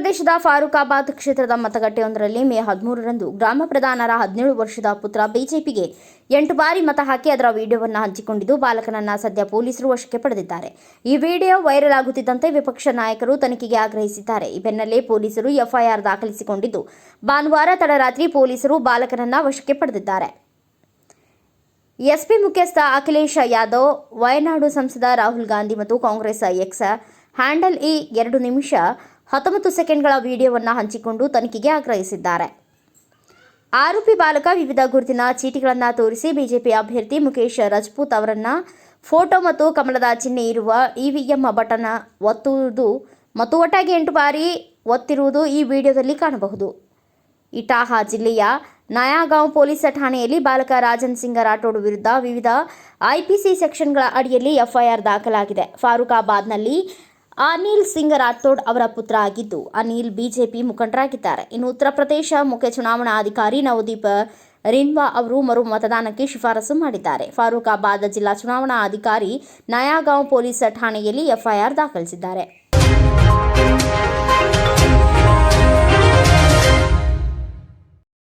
ನಗರದ ಫಾರೂಕಾಬಾದ್ ಕ್ಷೇತ್ರದ ಮತಗಟ್ಟೆಯೊಂದರಲ್ಲಿ ಮೇ ಹದಿಮೂರರಂದು ಗ್ರಾಮ ಪ್ರಧಾನರ ಹದಿನೇಳು ವರ್ಷದ ಪುತ್ರ ಬಿಜೆಪಿಗೆ ಎಂಟು ಬಾರಿ ಮತ ಹಾಕಿ ಅದರ ವಿಡಿಯೋವನ್ನು ಹಂಚಿಕೊಂಡಿದ್ದು ಬಾಲಕನನ್ನ ಸದ್ಯ ಪೊಲೀಸರು ವಶಕ್ಕೆ ಪಡೆದಿದ್ದಾರೆ. ಈ ವಿಡಿಯೋ ವೈರಲ್ ಆಗುತ್ತಿದ್ದಂತೆ ವಿಪಕ್ಷ ನಾಯಕರು ತನಿಖೆಗೆ ಆಗ್ರಹಿಸಿದ್ದಾರೆ. ಈ ಬೆನ್ನಲ್ಲೇ ಪೊಲೀಸರು ಎಫ್ಐಆರ್ ದಾಖಲಿಸಿಕೊಂಡಿದ್ದು, ಭಾನುವಾರ ತಡರಾತ್ರಿ ಪೊಲೀಸರು ಬಾಲಕನನ್ನ ವಶಕ್ಕೆ ಪಡೆದಿದ್ದಾರೆ. ಎಸ್ಪಿ ಮುಖ್ಯಸ್ಥ ಅಖಿಲೇಶ್ ಯಾದವ್, ವಯನಾಡು ಸಂಸದ ರಾಹುಲ್ ಗಾಂಧಿ ಮತ್ತು ಕಾಂಗ್ರೆಸ್ ಎಕ್ಸ್ ಹ್ಯಾಂಡಲ್ ಈ ಎರಡು ನಿಮಿಷ ಹತ್ತೊಂಬತ್ತು ಸೆಕೆಂಡ್ಗಳ ವಿಡಿಯೋವನ್ನು ಹಂಚಿಕೊಂಡು ತನಿಖೆಗೆ ಆಗ್ರಹಿಸಿದ್ದಾರೆ. ಆರೋಪಿ ಬಾಲಕ ವಿವಿಧ ಗುರುತಿನ ಚೀಟಿಗಳನ್ನು ತೋರಿಸಿ ಬಿಜೆಪಿ ಅಭ್ಯರ್ಥಿ ಮುಖೇಶ್ ರಜಪೂತ್ ಅವರನ್ನು ಫೋಟೋ ಮತ್ತು ಕಮಲದ ಚಿಹ್ನೆ ಇರುವ ಇವಿಎಂ ಬಟನ್ ಒತ್ತುವುದು ಮತ್ತು ಒಟ್ಟಾಗಿ ಎಂಟು ಬಾರಿ ಒತ್ತಿರುವುದು ಈ ವಿಡಿಯೋದಲ್ಲಿ ಕಾಣಬಹುದು. ಇಟಾಹಾ ಜಿಲ್ಲೆಯ ನಯಾಗಾಂವ್ ಪೊಲೀಸ್ ಠಾಣೆಯಲ್ಲಿ ಬಾಲಕ ರಾಜನ್ ಸಿಂಗ್ ರಾಠೋಡ್ ವಿರುದ್ಧ ವಿವಿಧ ಐಪಿಸಿ ಸೆಕ್ಷನ್ಗಳ ಅಡಿಯಲ್ಲಿ ಎಫ್ಐಆರ್ ದಾಖಲಾಗಿದೆ. ಫಾರೂಕಾಬಾದ್ನಲ್ಲಿ ಅನಿಲ್ ಸಿಂಗ್ ರಾಥೋಡ್ ಅವರ ಪುತ್ರ ಆಗಿದ್ದು, ಅನಿಲ್ ಬಿಜೆಪಿ ಮುಖಂಡರಾಗಿದ್ದಾರೆ. ಇನ್ನು ಉತ್ತರ ಪ್ರದೇಶ ಮುಖ್ಯ ಚುನಾವಣಾಧಿಕಾರಿ ನವದೀಪ್ ರಿನ್ವಾ ಅವರು ಮರು ಮತದಾನಕ್ಕೆ ಶಿಫಾರಸು ಮಾಡಿದ್ದಾರೆ. ಫಾರೂಖಾಬಾದ್ ಜಿಲ್ಲಾ ಚುನಾವಣಾ ಅಧಿಕಾರಿ ನಯಾಗಾಂವ್ ಪೊಲೀಸ್ ಠಾಣೆಯಲ್ಲಿ ಎಫ್ಐಆರ್ ದಾಖಲಿಸಿದ್ದಾರೆ.